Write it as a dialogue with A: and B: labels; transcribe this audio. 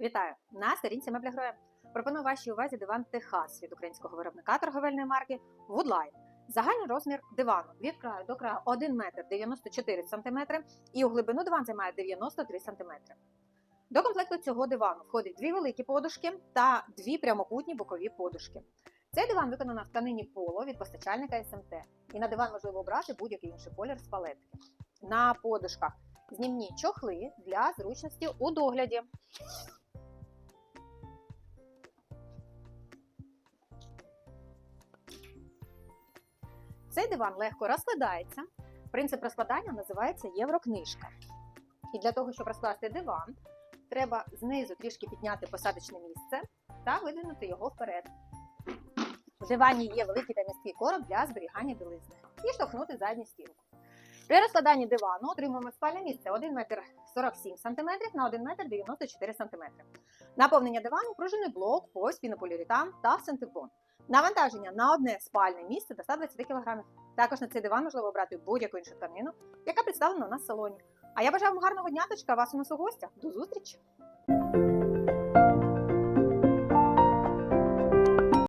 A: Вітаю! На сторінці мебля. Пропоную вашій увазі диван Техас від українського виробника торговельної марки Woodline. Загальний розмір дивану від краю до краю 1 метр 94 см і у глибину диван займає 93 см. До комплекту цього дивану входить дві великі подушки та дві прямокутні бокові подушки. Цей диван виконано в тканині поло від постачальника СМТ, і на диван можливо обрати будь-який інший колір з палетки. На подушках знімні чохли для зручності у догляді. Цей диван легко розкладається. Принцип розкладання називається єврокнижка. І для того, щоб розкласти диван, треба знизу трішки підняти посадочне місце та видвинути його вперед. В дивані є великий та місткий короб для зберігання білизни і штовхнути задню стінку. При розкладанні дивану отримуємо спальне місце 1 метр 47 см на 1 метр 94 см. Наповнення дивану пружинний блок, ось пінополіуретан та синтепон. Навантаження на одне спальне місце до 120 кг. Також на цей диван можливо обрати будь-яку іншу тканину, яка представлена у нас в салоні. А я бажаю вам гарного дня, дочка, вас у нас у гостях. До зустрічі!